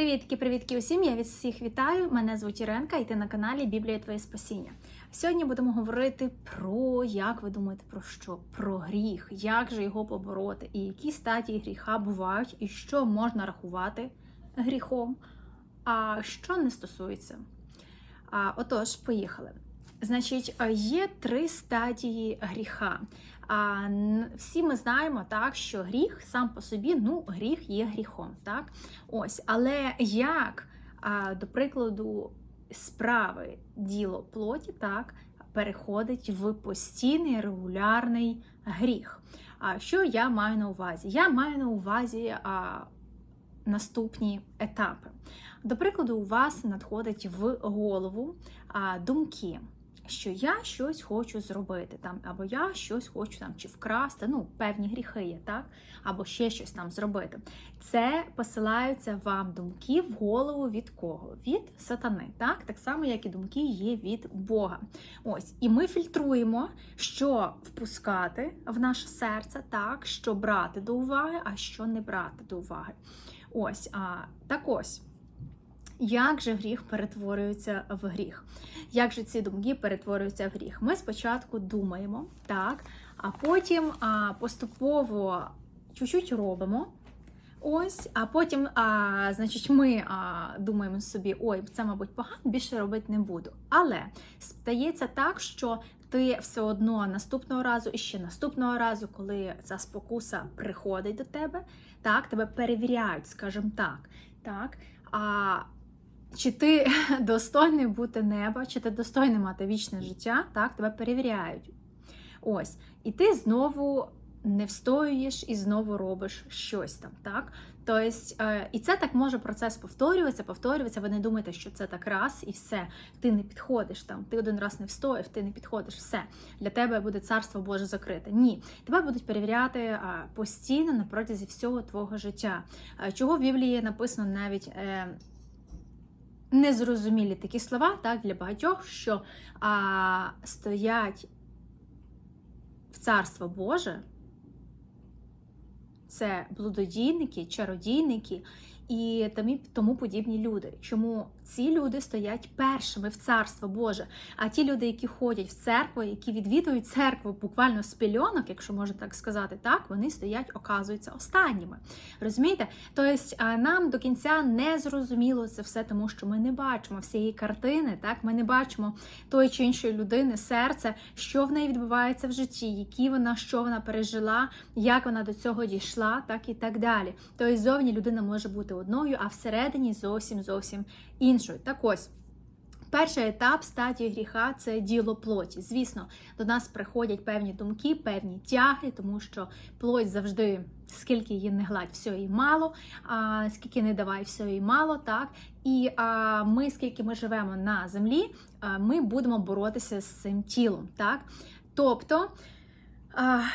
Привітки, привітки усім! Я від всіх вітаю. Мене звуть Іренка, і ти на каналі Біблія Твоє Спасіння. Сьогодні будемо говорити про як ви думаєте про що? Про гріх, як же його побороти, і які стадії гріха бувають, і що можна рахувати гріхом, а що не стосується. А, Отож, поїхали. Значить, е, є три стадії гріха. А всі ми знаємо, так, що гріх сам по собі, ну, гріх є гріхом. Так? Ось, але як, до прикладу, справи діло плоті, так, переходить в постійний регулярний гріх. А що я маю на увазі? Я маю на увазі а, наступні етапи. До прикладу, у вас надходить в голову а, думки, що я щось хочу зробити, там, або я щось хочу там чи вкрасти, ну, певні гріхи є, так? Або ще щось там зробити. Це посилаються вам думки в голову від кого? Від сатани, так? Так само, як і думки є від Бога. Ось, і ми фільтруємо, що впускати в наше серце, так, що брати до уваги, а що не брати до уваги. Ось, а так ось. Як же гріх перетворюється в гріх? Як же ці думки перетворюються в гріх? Ми спочатку думаємо, так, а потім а, поступово чуть-чуть робимо. Ось, а потім, а, значить, ми а, думаємо собі, ой, це, мабуть, погано, більше робити не буду. Але стається так, що ти все одно наступного разу і ще наступного разу, коли ця спокуса приходить до тебе, так, тебе перевіряють, скажімо так. так а чи ти достойний бути неба, чи ти достойний мати вічне життя, так, тебе перевіряють. Ось. І ти знову не встоюєш і знову робиш щось там. так? Тобто, е, і це так може процес повторюватися, повторюватися. Ви не думаєте, що це так раз і все. Ти не підходиш там, ти один раз не встояв, ти не підходиш, все. Для тебе буде царство Боже закрите. Ні, тебе будуть перевіряти е, постійно на протязі всього твого життя. Е, Чого в Біблії написано навіть. Незрозумілі такі слова так, для багатьох, що а, стоять в Царство Боже, це блудодійники, чародійники і тому подібні люди. Чому ці люди стоять першими в Царство Боже? А ті люди, які ходять в церкву, які відвідують церкву буквально з пельонок, якщо можна так сказати, так вони стоять, оказуються останніми. Розумієте? Тобто нам до кінця не зрозуміло це все, тому що ми не бачимо всієї картини, так ми не бачимо тої чи іншої людини, серця, що в неї відбувається в житті, які вона, що вона пережила, як вона до цього дійшла, так і так далі. Тобто зовні людина може бути одною, а всередині зовсім зовсім іншою. Так ось. Перший етап стадії гріха це діло плоті. Звісно, до нас приходять певні думки, певні тяги, тому що плоть завжди, скільки її не гладь, все їй мало, а скільки не давай, все їй мало. так. І а, ми, скільки ми живемо на землі, а, ми будемо боротися з цим тілом. так. Тобто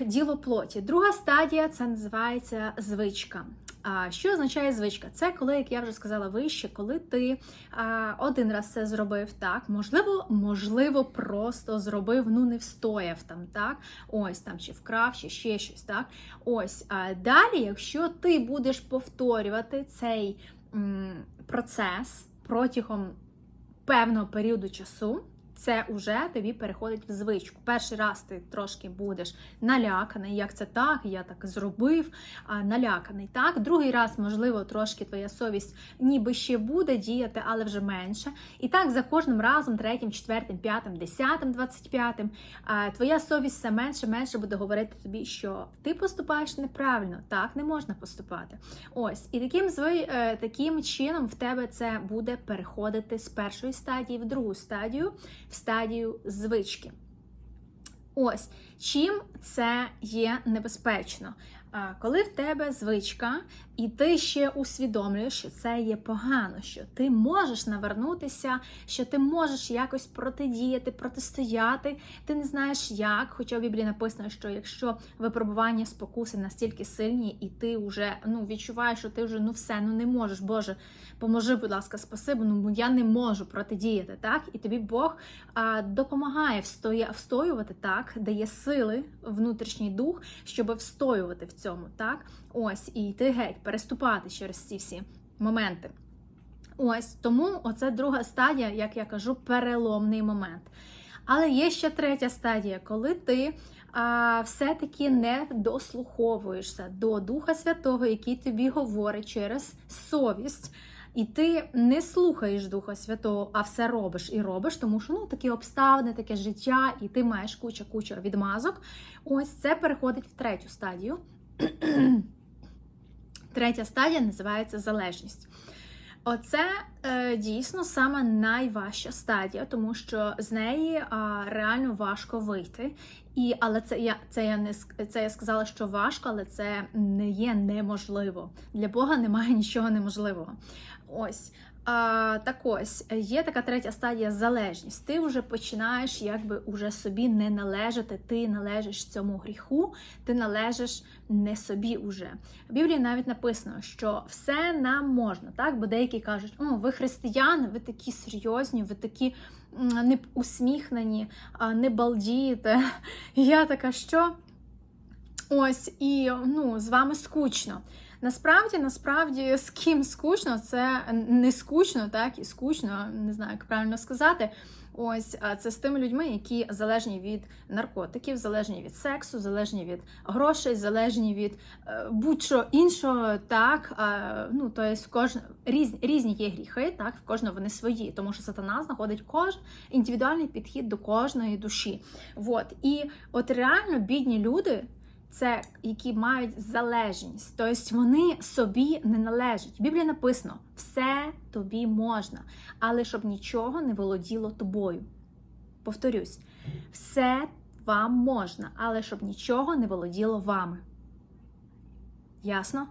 діло плоті. Друга стадія це називається звичка. Що означає звичка? Це коли, як я вже сказала вище, коли ти один раз це зробив так, можливо, можливо, просто зробив, ну не встояв там, так, ось там чи вкрав, чи ще щось, так. Ось далі, якщо ти будеш повторювати цей процес протягом певного періоду часу. Це вже тобі переходить в звичку. Перший раз ти трошки будеш наляканий, як це так, я так зробив, наляканий. Так, другий раз, можливо, трошки твоя совість ніби ще буде діяти, але вже менше. І так за кожним разом, третім, четвертим, п'ятим, десятим, двадцять п'ятим, твоя совість все менше менше буде говорити тобі, що ти поступаєш неправильно, так не можна поступати. Ось, і таким е, таким чином в тебе це буде переходити з першої стадії в другу стадію в стадію звички. Ось чим це є небезпечно. Коли в тебе звичка, і ти ще усвідомлюєш, що це є погано, що ти можеш навернутися, що ти можеш якось протидіяти, протистояти, ти не знаєш як. Хоча в Біблії написано, що якщо випробування спокуси настільки сильні, і ти вже ну, відчуваєш, що ти вже ну все, ну не можеш, Боже, поможи, будь ласка, спасибо, ну я не можу протидіяти, так? І тобі Бог а, допомагає встоя, встоювати, так, дає сили, внутрішній дух, щоб встоювати в цьому, так? Ось, і йти геть, переступати через ці всі моменти. Ось тому оце друга стадія, як я кажу, переломний момент. Але є ще третя стадія, коли ти а, все-таки не дослуховуєшся до Духа Святого, який тобі говорить через совість. І ти не слухаєш Духа Святого, а все робиш і робиш, тому що ну такі обставини, таке життя, і ти маєш куча-куча відмазок. Ось це переходить в третю стадію. Третя стадія називається залежність. Оце е, дійсно саме найважча стадія, тому що з неї реально важко вийти. І, Але це я це я не це я сказала, що важко, але це не є неможливо. Для Бога немає нічого неможливого. Ось. А, так ось є така третя стадія залежність. Ти вже починаєш якби уже собі не належати, ти належиш цьому гріху, ти належиш не собі уже. В Біблії навіть написано, що все нам можна, так? Бо деякі кажуть, о, ви християни, ви такі серйозні, ви такі не усміхнені, не балдієте. Я така, що? Ось, і ну, з вами скучно. Насправді, насправді, з ким скучно, це не скучно, так і скучно, не знаю, як правильно сказати. Ось це з тими людьми, які залежні від наркотиків, залежні від сексу, залежні від грошей, залежні від е, будь-що іншого, так ну то є в кожн... різ... різні є гріхи, так в кожного вони свої, тому що сатана знаходить кожен індивідуальний підхід до кожної душі. Вот і от реально бідні люди це які мають залежність, тобто вони собі не належать. В Біблії написано: все тобі можна, але щоб нічого не володіло тобою. Повторюсь, все вам можна, але щоб нічого не володіло вами. Ясно?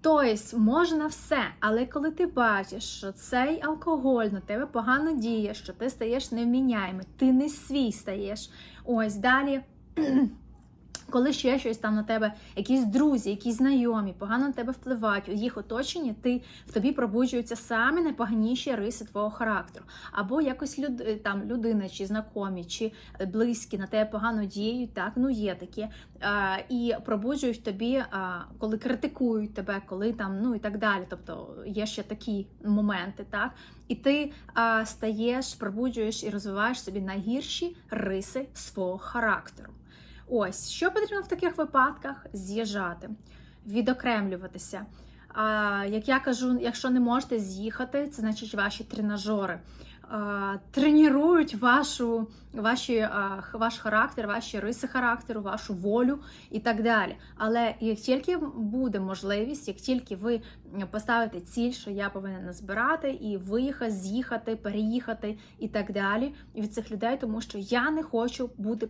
Тобто можна все, але коли ти бачиш, що цей алкоголь на тебе погано діє, що ти стаєш невміняємий, ти не свій стаєш. Ось далі. Коли ще щось там на тебе, якісь друзі, якісь знайомі, погано на тебе впливають, у їх оточенні ти в тобі пробуджуються самі найпоганіші риси твого характеру. Або якось люд, там людина, чи знайомі, чи близькі на тебе погано діють, так ну є такі, а, і пробуджують тобі, а, коли критикують тебе, коли там, ну і так далі. Тобто є ще такі моменти, так. І ти а, стаєш, пробуджуєш і розвиваєш собі найгірші риси свого характеру. Ось, що потрібно в таких випадках? З'їжджати, відокремлюватися. А, Як я кажу, якщо не можете з'їхати, це значить ваші тренажери. Тренують вашу, ваші, ваш характер, ваші риси характеру, вашу волю і так далі. Але як тільки буде можливість, як тільки ви поставите ціль, що я повинна назбирати і виїхати, з'їхати, переїхати і так далі від цих людей, тому що я не хочу бути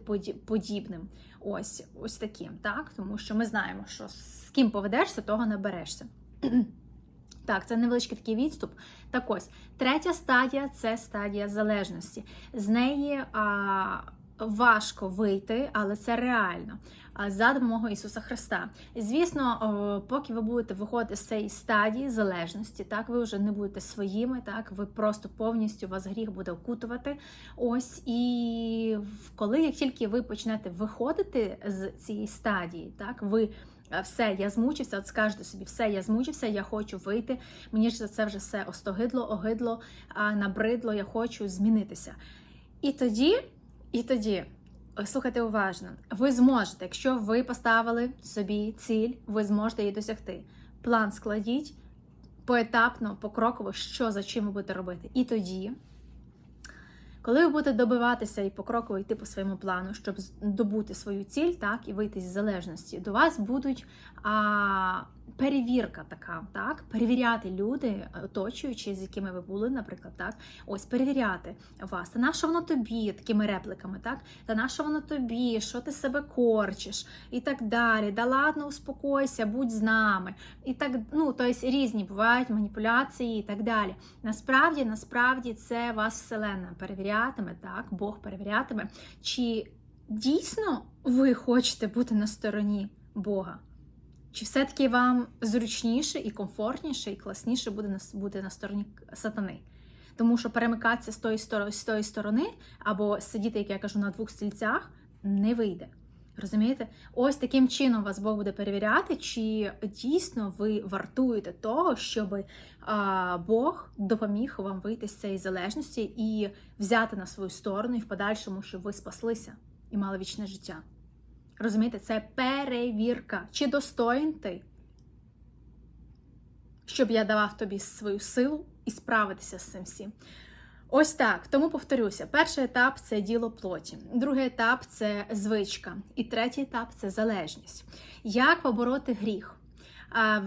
подібним. Ось ось таким, так? Тому що ми знаємо, що з ким поведешся, того наберешся. Так, це невеличкий такий відступ. Так ось, третя стадія це стадія залежності. З неї а, важко вийти, але це реально. За допомогою Ісуса Христа. Звісно, поки ви будете виходити з цієї стадії залежності, так ви вже не будете своїми, так ви просто повністю вас гріх буде окутувати. Ось і коли як тільки ви почнете виходити з цієї стадії, так ви. Все, я змучився, от скажете собі, все, я змучився, я хочу вийти. Мені ж за це вже все остогидло, огидло, набридло, я хочу змінитися. І тоді, і тоді слухайте уважно, ви зможете, якщо ви поставили собі ціль, ви зможете її досягти. План складіть поетапно, покроково, що за чим ви будете робити. І тоді, коли ви будете добиватися і покроково йти по своєму плану, щоб здобути свою ціль, так, і вийти з залежності, до вас будуть а, перевірка така, так, перевіряти люди, оточуючи, з якими ви були, наприклад, так, ось перевіряти вас. Та на що воно тобі, такими репликами, так? Та на що воно тобі, що ти себе корчиш, і так далі. Да ладно, успокойся, будь з нами. І так, ну, тобто різні бувають маніпуляції і так далі. Насправді, насправді, це вас Вселенна перевірятиме, так, Бог перевірятиме, чи дійсно ви хочете бути на стороні Бога. Чи все-таки вам зручніше і комфортніше, і класніше буде бути на стороні сатани? Тому що перемикатися з тої, сторони, з тої сторони, або сидіти, як я кажу, на двох стільцях не вийде. Розумієте? Ось таким чином вас Бог буде перевіряти, чи дійсно ви вартуєте того, щоб Бог допоміг вам вийти з цієї залежності і взяти на свою сторону, і в подальшому, щоб ви спаслися і мали вічне життя. Розумієте, це перевірка. Чи достоїн ти, щоб я давав тобі свою силу і справитися з цим всім. Ось так. Тому повторюся: перший етап це діло плоті, другий етап це звичка, і третій етап це залежність. Як побороти гріх?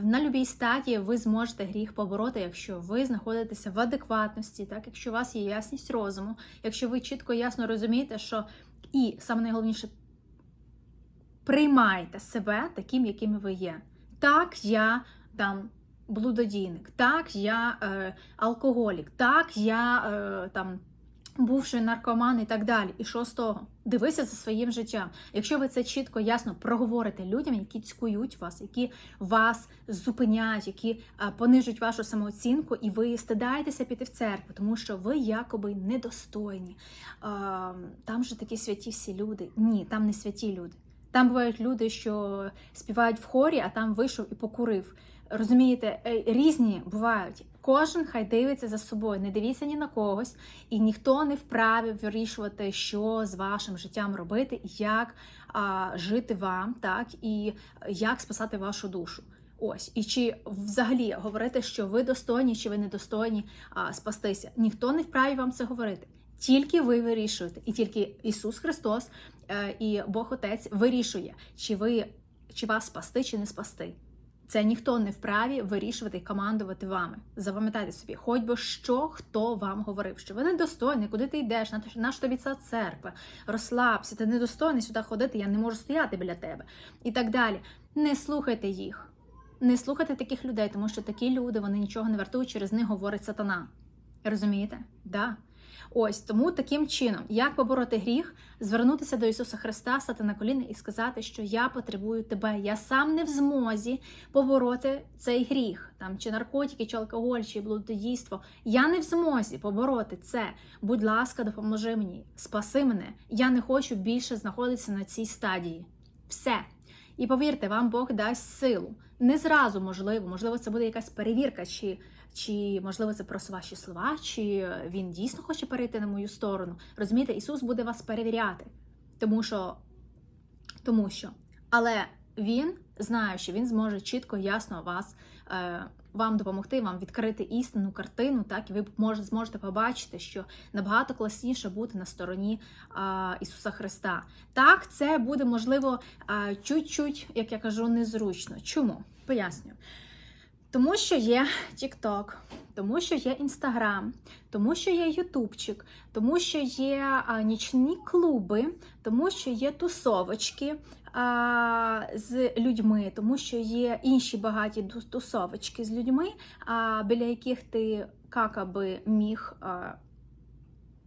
На любій стадії ви зможете гріх побороти, якщо ви знаходитеся в адекватності, так якщо у вас є ясність розуму, якщо ви чітко ясно розумієте, що і саме найголовніше приймаєте себе таким, яким ви є. Так, я там блудодійник, так, я е, алкоголік, так, я е, там. Бувший наркоман і так далі. І що з того? Дивися за своїм життям. Якщо ви це чітко, ясно проговорите людям, які цькують вас, які вас зупиняють, які а, понижують вашу самооцінку, і ви стидаєтеся піти в церкву, тому що ви якоби недостойні. А, там же такі святі всі люди. Ні, там не святі люди. Там бувають люди, що співають в хорі, а там вийшов і покурив. Розумієте, е, різні бувають. Кожен хай дивиться за собою, не дивіться ні на когось, і ніхто не вправі вирішувати, що з вашим життям робити, як а, жити вам, так і як спасати вашу душу. Ось і чи взагалі говорити, що ви достойні, чи ви недостойні а, спастися. Ніхто не вправі вам це говорити. Тільки ви вирішуєте, і тільки Ісус Христос е, і Бог Отець вирішує, чи ви чи вас спасти, чи не спасти. Це ніхто не вправі вирішувати і командувати вами. Запам'ятайте собі, хоч би що хто вам говорив, що ви недостойний, куди ти йдеш, на наш тобі ця церква, розслабся, ти недостойний сюди ходити, я не можу стояти біля тебе. І так далі. Не слухайте їх. Не слухайте таких людей, тому що такі люди вони нічого не вартують, через них говорить сатана. Розумієте? Да. Ось тому таким чином, як побороти гріх, звернутися до Ісуса Христа, стати на коліна і сказати, що я потребую тебе. Я сам не в змозі побороти цей гріх, там чи наркотики, чи алкоголь, чи блудодійство. Я не в змозі побороти це. Будь ласка, допоможи мені, спаси мене. Я не хочу більше знаходитися на цій стадії. Все. І повірте, вам Бог дасть силу. Не зразу можливо, можливо, це буде якась перевірка, чи чи можливо це просто ваші слова, чи він дійсно хоче перейти на мою сторону. Розумієте, Ісус буде вас перевіряти, тому що, тому що, але Він знає, що Він зможе чітко, ясно вас. Е, вам допомогти, вам відкрити істинну картину, так і ви може, зможете побачити, що набагато класніше бути на стороні а, Ісуса Христа. Так, це буде можливо а, чуть-чуть, як я кажу, незручно. Чому? Поясню. Тому що є TikTok, тому що є Instagram, тому що є Ютубчик, тому що є а, нічні клуби, тому що є тусовочки а, з людьми, тому що є інші багаті тусовочки з людьми, а, біля яких ти как би міг. А,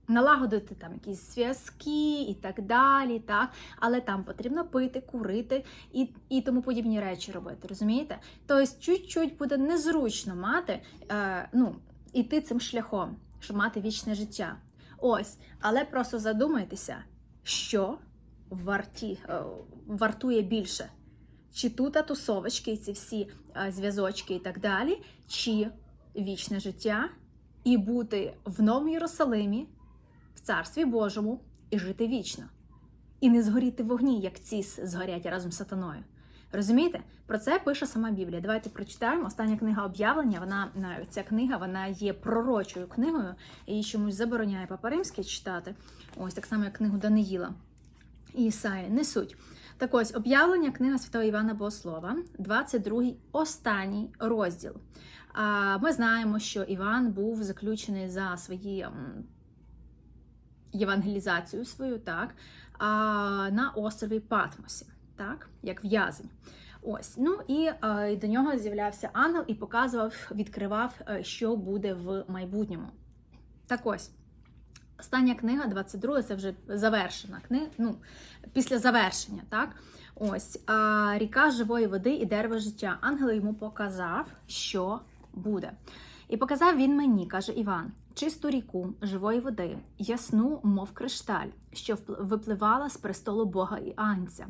Налагодити там якісь зв'язки і так далі, так? але там потрібно пити, курити і і тому подібні речі робити, розумієте? Тобто, чуть-чуть буде незручно мати, е, ну, іти цим шляхом, щоб мати вічне життя. Ось, але просто задумайтеся, що варті, е, вартує більше. Чи тут тусовочки, ці всі е, зв'язочки і так далі, чи вічне життя і бути в Новому Єрусалимі Царстві Божому і жити вічно. І не згоріти в вогні, як ці згорять разом з сатаною. Розумієте? Про це пише сама Біблія. Давайте прочитаємо. Остання книга об'явлення. Вона ця книга вона є пророчою книгою, її чомусь забороняє Папа Римський читати. Ось так само, як книгу Даниїла і Ісаї. Не суть. Так ось об'явлення книга Святого Івана Богослова, 22 останній розділ. Ми знаємо, що Іван був заключений за свої євангелізацію свою, так, а, на острові Патмосі, так, як в'язень. Ось, ну і а, до нього з'являвся ангел і показував, відкривав, що буде в майбутньому. Так ось. Остання книга, 22, це вже завершена книга, ну, після завершення, так? Ось, а, ріка живої води і дерево життя. Ангел йому показав, що буде. І показав він мені, каже Іван, чисту ріку живої води, ясну, мов кришталь, що випливала з престолу Бога і Агнця.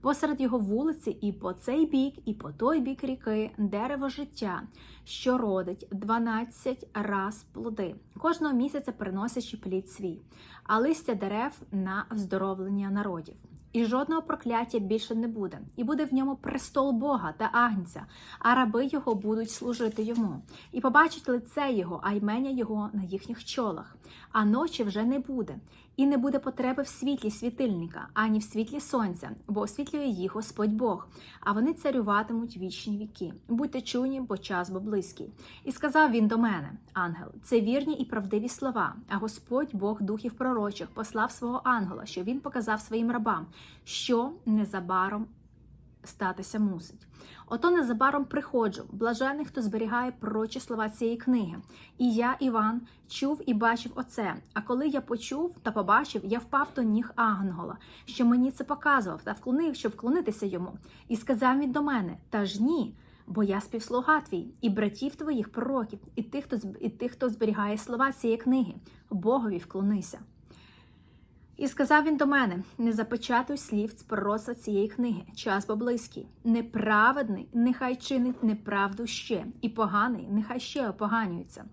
Посеред його вулиці, і по цей бік, і по той бік ріки дерево життя, що родить 12 раз плоди, кожного місяця приносячи плід свій, а листя дерев на вздоровлення народів. І жодного прокляття більше не буде, і буде в ньому престол Бога та Агнця, а раби його будуть служити йому, і побачать лице його, а ймення його на їхніх чолах. А ночі вже не буде, і не буде потреби в світлі світильника, ані в світлі сонця, бо освітлює їх Господь Бог, а вони царюватимуть вічні віки. Будьте чуйні, бо час бо близький. І сказав він до мене, ангел, це вірні і правдиві слова. А Господь, Бог духів пророчих, послав свого ангела, що він показав своїм рабам, що незабаром статися мусить. Ото незабаром приходжу, блажений, хто зберігає пророчі слова цієї книги. І я, Іван, чув і бачив оце. А коли я почув та побачив, я впав до ніг ангела, що мені це показував, та вклонив, щоб вклонитися йому. І сказав він до мене: Та ж ні. Бо я співслуга твій, і братів твоїх пророків, і тих, хто і тих, хто зберігає слова цієї книги, Богові вклонися. І сказав він до мене: не запечатуй слів з пророцтва цієї книги, час бо близький. Неправедний, нехай чинить неправду ще, і поганий, нехай ще опоганюється.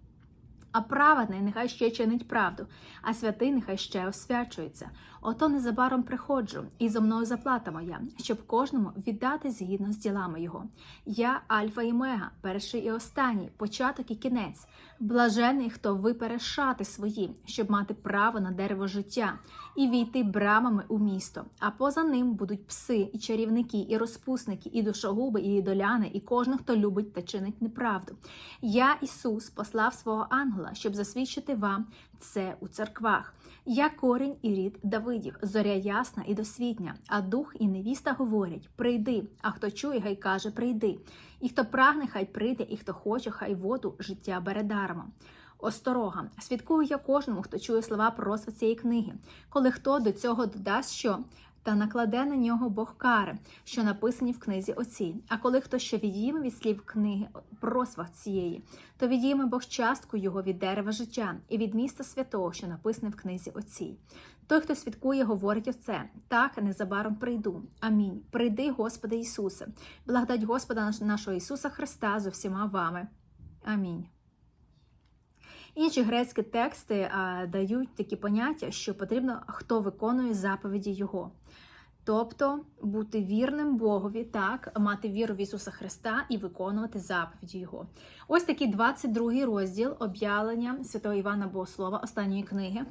А праведний нехай ще чинить правду, а святий нехай ще освячується. Ото незабаром приходжу, і зо мною заплата моя, щоб кожному віддати згідно з ділами його. Я Альфа і Мега, перший і останній, початок і кінець. Блажений, хто випере шати свої, щоб мати право на дерево життя і війти брамами у місто. А поза ним будуть пси, і чарівники, і розпусники, і душогуби, і ідоляни, і кожен, хто любить та чинить неправду. Я, Ісус, послав свого ангела, щоб засвідчити вам це у церквах. Я корінь і рід Давидів, зоря ясна і досвітня, а дух і невіста говорять: прийди, а хто чує, хай каже, прийди. І хто прагне, хай прийде, і хто хоче, хай воду життя бере дарма. Осторога, свідкую я кожному, хто чує слова пророцтва цієї книги. Коли хто до цього додасть що, та накладе на нього Бог кари, що написані в книзі оцій. А коли хто що відійме від слів книги пророцтва цієї, то відійме Бог частку його від дерева життя і від міста святого, що написане в книзі оцій. Той, хто свідкує, говорить оце. Так, незабаром прийду. Амінь. Прийди, Господи Ісусе. Благодать Господа нашого Ісуса Христа зо всіма вами. Амінь. Інші грецькі тексти а, дають такі поняття, що потрібно, хто виконує заповіді Його. Тобто бути вірним Богові, так, мати віру в Ісуса Христа і виконувати заповіді Його. Ось такий 22 розділ об'явлення святого Івана Богослова, останньої книги.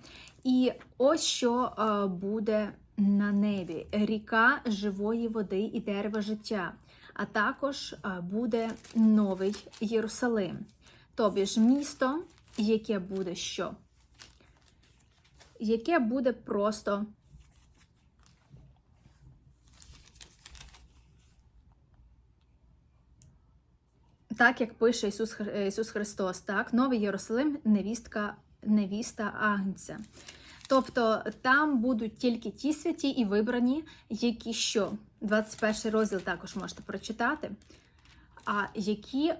І ось що е, буде на небі: ріка живої води і дерева життя, а також е, буде новий Єрусалим. Тобі ж місто, яке буде що? Яке буде просто так, як пише Ісус, Ісус Христос, так, Новий Єрусалим, невістка, невіста Агнця. Тобто там будуть тільки ті святі і вибрані, які що? 21 розділ також можете прочитати, а які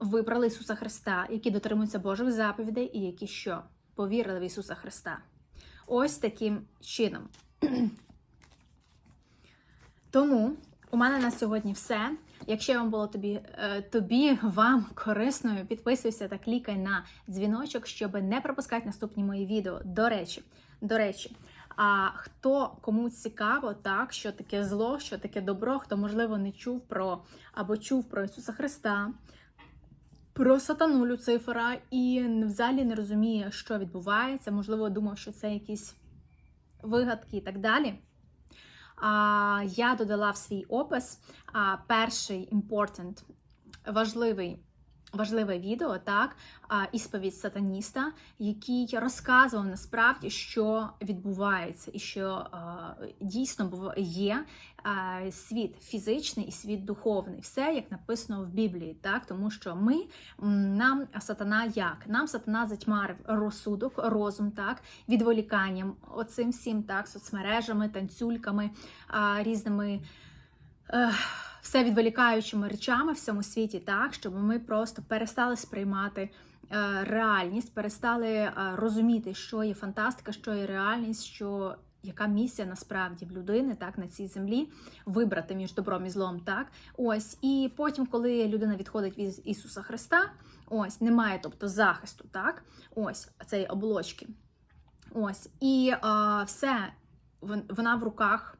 вибрали Ісуса Христа, які дотримуються Божих заповідей, і які що? Повірили в Ісуса Христа. Ось таким чином. Тому у мене на сьогодні все. Якщо вам було тобі, е, тобі вам корисною, підписуйся та клікай на дзвіночок, щоб не пропускати наступні мої відео. До речі, до речі, а хто кому цікаво, так, що таке зло, що таке добро, хто, можливо, не чув про або чув про Ісуса Христа, про сатану Люцифера і взагалі не розуміє, що відбувається, можливо, думав, що це якісь вигадки і так далі. Я додала в свій опис перший important, важливий, важливе відео, так, ісповідь сатаніста, який розказував насправді, що відбувається, і що дійсно є світ фізичний і світ духовний. Все як написано в Біблії, так, тому що ми нам сатана як? Нам сатана затьмарив розсудок, розум, так, відволіканням, оцим всім так, соцмережами, танцюльками, різними. Все відволікаючими речами в цьому світі, так, щоб ми просто перестали сприймати е, реальність, перестали е, розуміти, що є фантастика, що є реальність, що яка місія насправді в людини, так, на цій землі, вибрати між добром і злом, так. Ось, і потім, коли людина відходить від Ісуса Христа, ось немає, тобто захисту, так, ось цієї оболочки. Ось, і а, все, вона в руках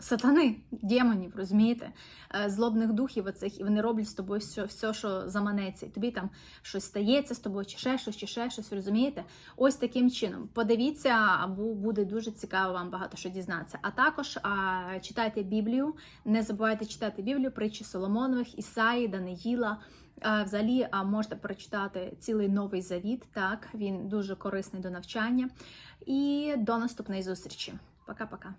сатани, демонів, розумієте, Е, злобних духів оцих, і вони роблять з тобою все, все, що заманеться. І тобі там щось стається з тобою, чи ще щось, чи ще щось, розумієте? Ось таким чином. Подивіться, або буде дуже цікаво вам багато що дізнатися. А також а, читайте Біблію, не забувайте читати Біблію, притчі Соломонових, Ісаї, Даниїла. А, Взагалі а, можете прочитати цілий новий завіт. Так, він дуже корисний до навчання. І до наступної зустрічі. Пока-пока.